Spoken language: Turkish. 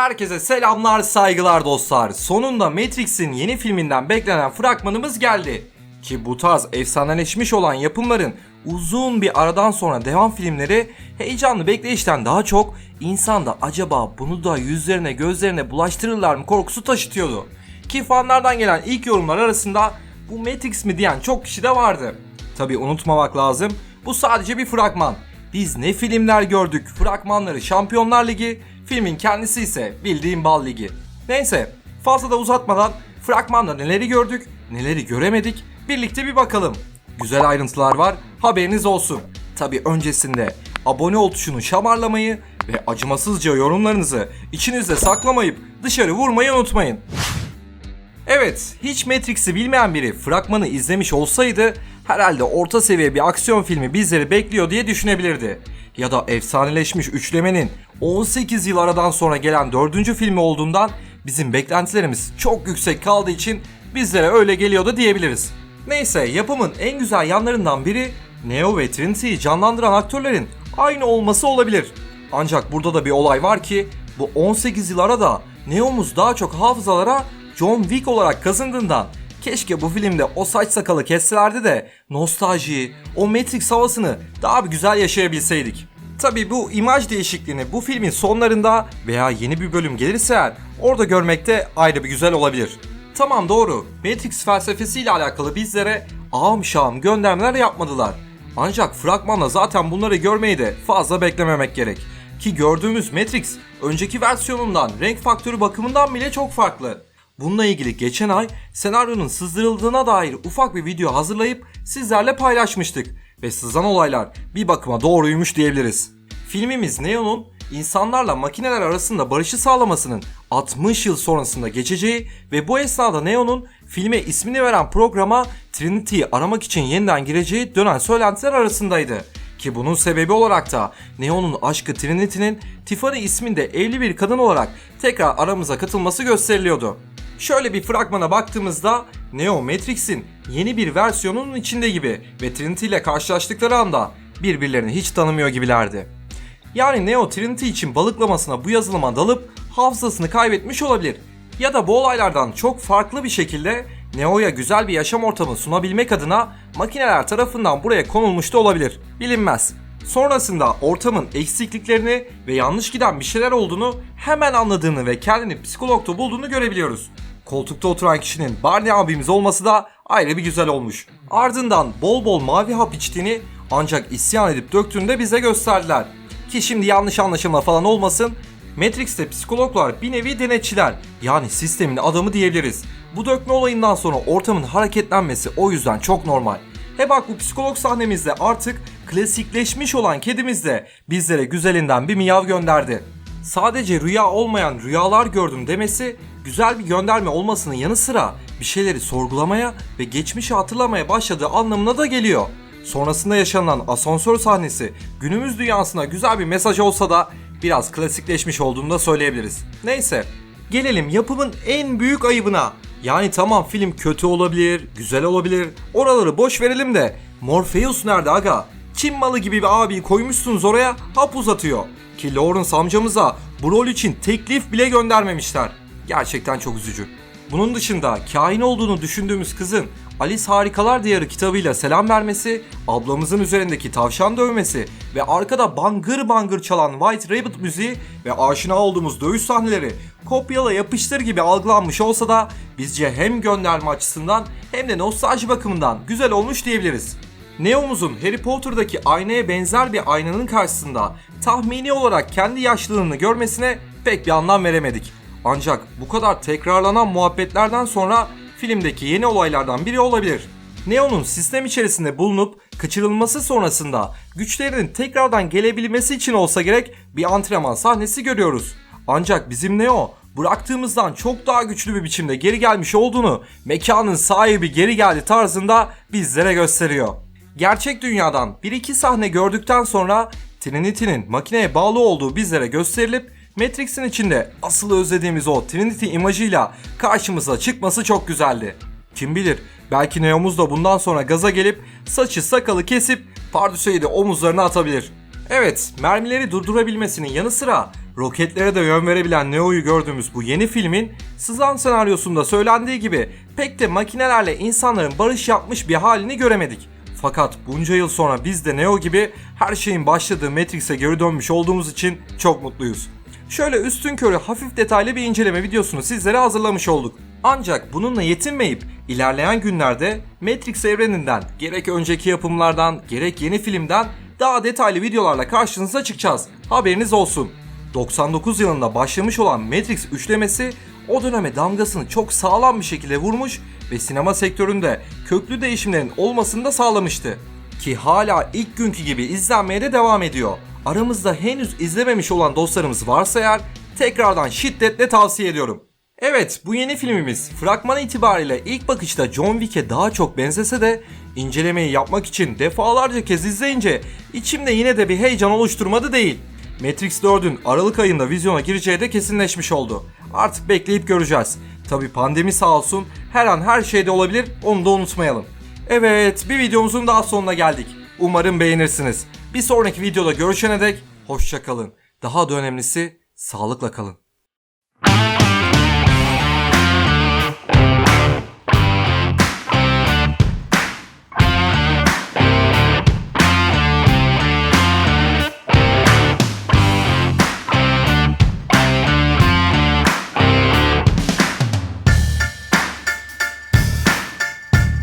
Herkese selamlar, saygılar dostlar. Sonunda Matrix'in yeni filminden beklenen fragmanımız geldi. Ki bu tarz efsaneleşmiş olan yapımların uzun bir aradan sonra devam filmleri heyecanlı bekleyişten daha çok insanda acaba bunu da yüzlerine gözlerine bulaştırırlar mı korkusu taşıtıyordu. Ki fanlardan gelen ilk yorumlar arasında bu Matrix mi diyen çok kişi de vardı. Tabi unutmamak lazım bu sadece bir fragman. Biz ne filmler gördük, fragmanları Şampiyonlar Ligi, filmin kendisi ise bildiğin bal ligi. Neyse fazla da uzatmadan fragmanda neleri gördük, neleri göremedik birlikte bir bakalım. Güzel ayrıntılar var haberiniz olsun. Tabi öncesinde abone ol tuşunu şamarlamayı ve acımasızca yorumlarınızı içinizde saklamayıp dışarı vurmayı unutmayın. Evet, hiç Matrix'i bilmeyen biri fragmanı izlemiş olsaydı herhalde orta seviye bir aksiyon filmi bizleri bekliyor diye düşünebilirdi. Ya da efsaneleşmiş üçlemenin 18 yıl aradan sonra gelen dördüncü filmi olduğundan bizim beklentilerimiz çok yüksek kaldığı için bizlere öyle geliyordu diyebiliriz. Neyse yapımın en güzel yanlarından biri Neo ve Trinity'yi canlandıran aktörlerin aynı olması olabilir. Ancak burada da bir olay var ki bu 18 yıl arada Neo'muz daha çok hafızalara John Wick olarak kazındığından keşke bu filmde o saç sakalı kesselerdi de nostaljiyi, o Matrix havasını daha bir güzel yaşayabilseydik. Tabi bu imaj değişikliğini bu filmin sonlarında veya yeni bir bölüm gelirse eğer orada görmekte ayrı bir güzel olabilir. Tamam doğru, Matrix felsefesiyle alakalı bizlere ağam şağım göndermeler yapmadılar. Ancak fragmanla zaten bunları görmeyi de fazla beklememek gerek. Ki gördüğümüz Matrix önceki versiyonundan renk faktörü bakımından bile çok farklı. Bununla ilgili geçen ay senaryonun sızdırıldığına dair ufak bir video hazırlayıp sizlerle paylaşmıştık ve sızan olaylar bir bakıma doğruymuş diyebiliriz. Filmimiz Neo'nun insanlarla makineler arasında barışı sağlamasının 60 yıl sonrasında geçeceği ve bu esnada Neo'nun filme ismini veren programa Trinity'yi aramak için yeniden gireceği dönen söylentiler arasındaydı. Ki bunun sebebi olarak da Neo'nun aşkı Trinity'nin Tiffany isminde evli bir kadın olarak tekrar aramıza katılması gösteriliyordu. Şöyle bir fragmana baktığımızda Neo Matrix'in yeni bir versiyonunun içinde gibi ve Trinity ile karşılaştıkları anda birbirlerini hiç tanımıyor gibilerdi. Yani Neo Trinity için balıklamasına bu yazılıma dalıp hafızasını kaybetmiş olabilir. Ya da bu olaylardan çok farklı bir şekilde Neo'ya güzel bir yaşam ortamı sunabilmek adına makineler tarafından buraya konulmuş da olabilir. Bilinmez. Sonrasında ortamın eksikliklerini ve yanlış giden bir şeyler olduğunu hemen anladığını ve kendini psikologda bulduğunu görebiliyoruz. Koltukta oturan kişinin Barney abimiz olması da ayrı bir güzel olmuş. Ardından bol bol mavi hap içtiğini ancak isyan edip döktüğünü de bize gösterdiler. Ki şimdi yanlış anlaşılma falan olmasın Matrix'te psikologlar bir nevi denetçiler yani sistemin adamı diyebiliriz. Bu dökme olayından sonra ortamın hareketlenmesi o yüzden çok normal. He bak bu psikolog sahnemizde artık klasikleşmiş olan kedimiz de bizlere güzelinden bir miyav gönderdi. Sadece rüya olmayan rüyalar gördüm demesi güzel bir gönderme olmasının yanı sıra bir şeyleri sorgulamaya ve geçmişi hatırlamaya başladığı anlamına da geliyor. Sonrasında yaşanan asansör sahnesi günümüz dünyasına güzel bir mesaj olsa da biraz klasikleşmiş olduğunu da söyleyebiliriz. Neyse gelelim yapımın en büyük ayıbına. Yani tamam film kötü olabilir, güzel olabilir. Oraları boş verelim de Morpheus nerede aga? Çin malı gibi bir abi koymuşsunuz oraya hap uzatıyor. Ki Lawrence amcamıza bu rol için teklif bile göndermemişler. Gerçekten çok üzücü. Bunun dışında kahin olduğunu düşündüğümüz kızın Alice Harikalar Diyarı kitabıyla selam vermesi, ablamızın üzerindeki tavşan dövmesi ve arkada bangır bangır çalan White Rabbit müziği ve aşina olduğumuz dövüş sahneleri kopyala yapıştır gibi algılanmış olsa da bizce hem gönderme açısından hem de nostalji bakımından güzel olmuş diyebiliriz. Neo'muzun Harry Potter'daki aynaya benzer bir aynanın karşısında tahmini olarak kendi yaşlılığını görmesine pek bir anlam veremedik. Ancak bu kadar tekrarlanan muhabbetlerden sonra filmdeki yeni olaylardan biri olabilir. Neo'nun sistem içerisinde bulunup kaçırılması sonrasında güçlerinin tekrardan gelebilmesi için olsa gerek bir antrenman sahnesi görüyoruz. Ancak bizim Neo bıraktığımızdan çok daha güçlü bir biçimde geri gelmiş olduğunu mekanın sahibi geri geldi tarzında bizlere gösteriyor. Gerçek dünyadan 1-2 sahne gördükten sonra Trinity'nin makineye bağlı olduğu bizlere gösterilip Matrix'in içinde asıl özlediğimiz o Trinity imajıyla karşımıza çıkması çok güzeldi. Kim bilir belki Neo'muz da bundan sonra gaza gelip saçı sakalı kesip pardüseyi de omuzlarına atabilir. Evet mermileri durdurabilmesinin yanı sıra Roketlere de yön verebilen Neo'yu gördüğümüz bu yeni filmin sızan senaryosunda söylendiği gibi pek de makinelerle insanların barış yapmış bir halini göremedik. Fakat bunca yıl sonra biz de Neo gibi her şeyin başladığı Matrix'e geri dönmüş olduğumuz için çok mutluyuz. Şöyle üstün körü hafif detaylı bir inceleme videosunu sizlere hazırlamış olduk. Ancak bununla yetinmeyip ilerleyen günlerde Matrix evreninden gerek önceki yapımlardan gerek yeni filmden daha detaylı videolarla karşınıza çıkacağız. Haberiniz olsun. 99 yılında başlamış olan Matrix üçlemesi o döneme damgasını çok sağlam bir şekilde vurmuş ve sinema sektöründe köklü değişimlerin olmasını da sağlamıştı. Ki hala ilk günkü gibi izlenmeye de devam ediyor. Aramızda henüz izlememiş olan dostlarımız varsa eğer tekrardan şiddetle tavsiye ediyorum. Evet bu yeni filmimiz fragman itibariyle ilk bakışta John Wick'e daha çok benzese de incelemeyi yapmak için defalarca kez izleyince içimde yine de bir heyecan oluşturmadı değil. Matrix 4'ün Aralık ayında vizyona gireceği de kesinleşmiş oldu. Artık bekleyip göreceğiz. Tabi pandemi sağ olsun her an her şeyde olabilir onu da unutmayalım. Evet bir videomuzun daha sonuna geldik. Umarım beğenirsiniz. Bir sonraki videoda görüşene dek hoşçakalın. Daha da önemlisi sağlıkla kalın.